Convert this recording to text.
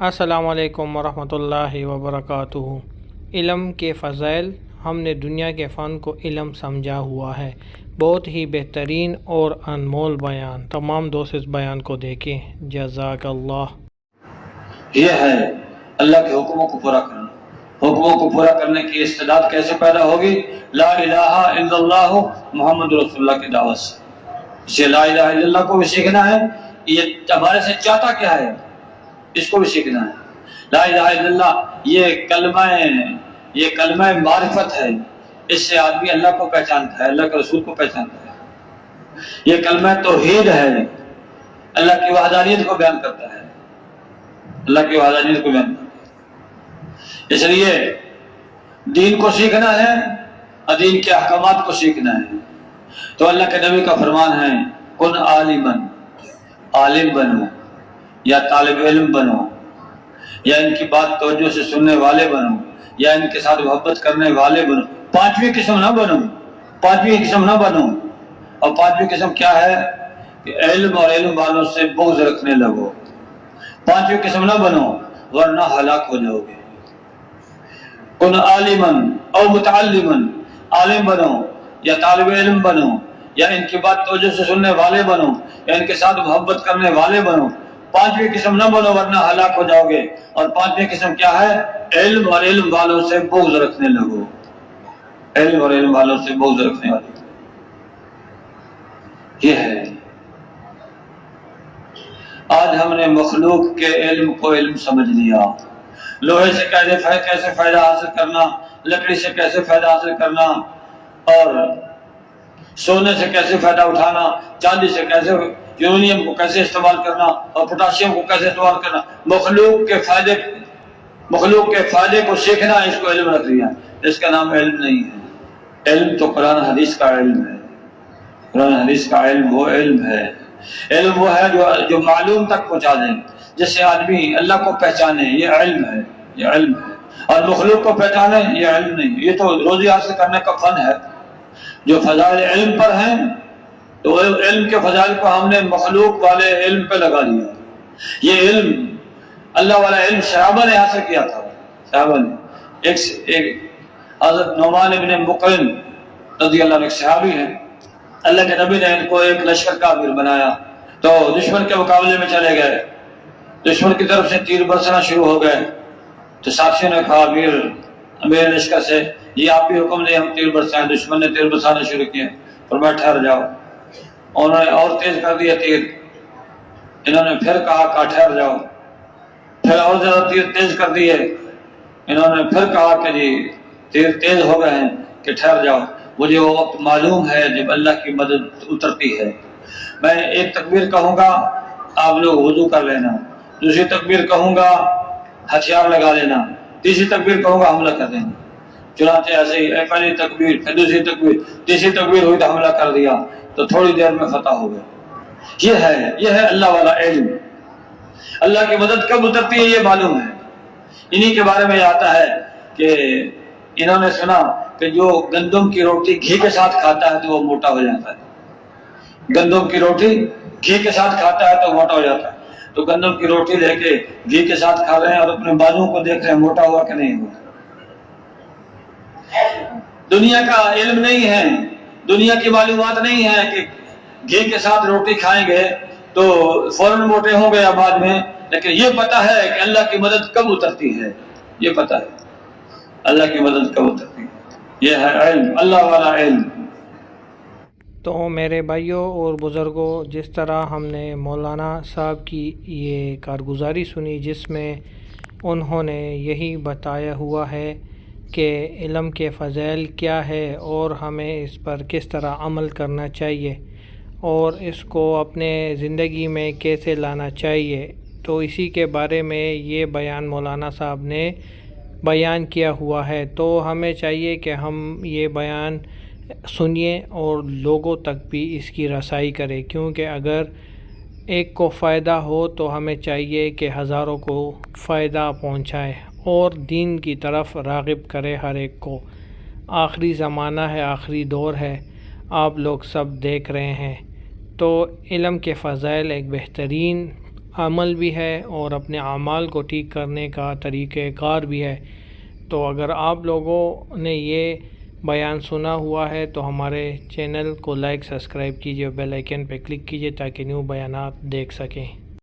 السلام علیکم ورحمۃ اللہ وبرکاتہ۔ علم کے فضائل ہم نے دنیا کے فن کو علم سمجھا ہوا ہے۔ بہت ہی بہترین اور انمول بیان۔ تمام دوست اس بیان کو دیکھیں۔ جزاک اللہ۔ یہ ہے اللہ کے حکموں کو پورا کرنا۔ حکموں کو پورا کرنے کی استعداد کیسے پیدا ہوگی؟ لا الہ الا اللہ محمد رسول اللہ کی دعوت سے۔ اسے لا الہ الا اللہ کو بھی سیکھنا ہے۔ یہ ہمارے سے چاہتا کیا ہے؟ اس کو بھی سیکھنا ہے۔ لا الہ الا اللہ، یہ کلمہ یہ کلمہ معرفت ہے۔ اس سے آدمی اللہ کو پہچانتا ہے، اللہ کے رسول کو پہچانتا ہے۔ یہ کلمہ توحید ہے۔ اللہ کی وحدانیت کو بیان کرتا ہے۔ اللہ کی وحدانیت کو بیان کرتا ہے۔ اس لیے دین کو سیکھنا ہے اور دین کے احکامات کو سیکھنا ہے۔ تو اللہ کے نبی کا فرمان ہے کن عالمن عالم بنو۔ یا طالب علم بنو، یا ان کی بات توجہ سے سننے والے بنو، یا ان کے ساتھ محبت کرنے والے بنو۔ پانچویں قسم نہ بنو، پانچویں قسم نہ بنو۔ اور پانچویں قسم کیا ہے؟ کہ علم اور علم والوں سے بغض رکھنے لگو۔ پانچویں قسم نہ بنو، ورنہ ہلاک ہو جاؤ گے۔ کن عالمن او متعلمن عالم بنو یا طالب علم بنو، یا ان کی بات توجہ سے سننے والے بنو، یا ان کے ساتھ محبت کرنے والے بنو پانچویں قسم نہ بنو ورنہ ہلاک ہو جاؤ گے۔ اور پانچویں قسم کیا ہے؟ علم اور علم والوں سے بغض رکھنے لگو۔ علم اور علم والوں سے بغض رکھنے والے یہ ہے۔ آج ہم نے مخلوق کے علم کو علم سمجھ لیا۔ لوہے سے کیسے کیسے فائدہ حاصل کرنا، لکڑی سے کیسے فائدہ حاصل کرنا، اور سونے سے کیسے فائدہ اٹھانا، چاندی سے کیسے یورینیم کو کیسے استعمال کرنا اور پوٹاشیم کو کیسے استعمال کرنا؟ مخلوق کے فائدے مخلوق کے فائدے کو سیکھنا اس کو علم رکھ لیا اس کا نام علم نہیں ہے۔ علم تو قرآن حدیث کا علم ہے۔ قرآن حدیث کا علم وہ علم ہے۔ علم وہ ہے جو جو معلوم تک پہنچا دیں جس سے آدمی اللہ کو پہچانے، یہ علم ہے، یہ علم ہے۔ اور مخلوق کو پہچانے، یہ علم نہیں۔ یہ تو روزی حاصل کرنے کا فن ہے۔ جو فضائل علم پر ہیں تو علم کے فضائل کو ہم نے مخلوق والے علم پہ لگا دیا۔ یہ علم اللہ والا علم صحابہ نے حاصل کیا تھا۔ صحابہ نے۔ ایک ایک حضرت نعمان ابن مقرن رضی اللہ عنہ صحابی ہیں۔ اللہ کے نبی نے ان کو ایک لشکر کا بنایا۔ تو دشمن کے مقابلے میں چلے گئے۔ دشمن کی طرف سے تیر برسنا شروع ہو گئے۔ تو ساتھیوں نے کہا، امیر امیر لشکر سے، یہ آپ بھی حکم نہیں ہم تیر برسائیں۔ دشمن نے تیر برسانا شروع کیے۔ اور میں ٹھہر جاؤ۔ انہوں نے اور تیز کر دیا تیر انہوں نے پھر کہا کہا ٹھہر جاؤ۔ پھر اور زیادہ تیر تیز کر دیے انہوں نے پھر کہا کہ جی تیر تیز ہو گئے ہیں کہ ٹھہر جاؤ۔ مجھے وہ وقت معلوم ہے جب اللہ کی مدد اترتی ہے۔ میں ایک تکبیر کہوں گا، آپ لوگ وضو کر لینا۔ دوسری تکبیر کہوں گا، ہتھیار لگا لینا۔ تیسری تکبیر کہوں گا، حملہ کر دینا۔ چنانچہ ایسے ہی پہلی تکبیر، پھر دوسری تکبیر۔ تیسری تکبیر ہوئی تو حملہ کر دیا۔ تو تھوڑی دیر میں فتح ہو گیا یہ ہے یہ ہے اللہ والا علم۔ اللہ کی مدد کب اترتی ہے یہ معلوم ہے۔ انہی کے بارے میں آتا ہے کہ انہوں نے سنا کہ جو گندم کی روٹی گھی کے ساتھ کھاتا ہے تو وہ موٹا ہو جاتا ہے۔ گندم کی روٹی گھی کے ساتھ کھاتا ہے تو موٹا ہو جاتا ہے۔ تو گندم کی روٹی لے کے گھی کے ساتھ کھا رہے ہیں اور اپنے بازو کو دیکھ رہے ہیں موٹا ہوا کہ نہیں ہوا۔ دنیا کا علم نہیں ہے۔ دنیا کی معلومات نہیں ہے کہ گھی کے ساتھ روٹی کھائیں گے تو فوراً موٹے ہوں گے یا بعد میں، لیکن یہ پتا ہے کہ اللہ کی مدد کب اترتی ہے۔ یہ پتا ہے۔ اللہ کی مدد کب اترتی ہے۔ یہ ہے علم، اللہ والا علم۔ تو میرے بھائیوں اور بزرگوں، جس طرح ہم نے مولانا صاحب کی یہ کارگزاری سنی، جس میں انہوں نے یہی بتایا ہوا ہے کہ علم کے فضائل کیا ہے اور ہمیں اس پر کس طرح عمل کرنا چاہیے اور اس کو اپنے زندگی میں کیسے لانا چاہیے۔ تو اسی کے بارے میں یہ بیان مولانا صاحب نے بیان کیا ہوا ہے۔ تو ہمیں چاہیے کہ ہم یہ بیان سنیے اور لوگوں تک بھی اس کی رسائی کرے، کیونکہ اگر ایک کو فائدہ ہو تو ہمیں چاہیے کہ ہزاروں کو فائدہ پہنچائے۔ اور دین کی طرف راغب کرے ہر ایک کو۔ آخری زمانہ ہے، آخری دور ہے، آپ لوگ سب دیکھ رہے ہیں۔ تو علم کے فضائل ایک بہترین عمل بھی ہے اور اپنے اعمال کو ٹھیک کرنے کا طریقہ کار بھی ہے۔ تو اگر آپ لوگوں نے یہ بیان سنا ہوا ہے تو ہمارے چینل کو لائک، سبسکرائب کیجیے بیل آئیکن پہ کلک کیجیے تاکہ نیو بیانات دیکھ سکیں۔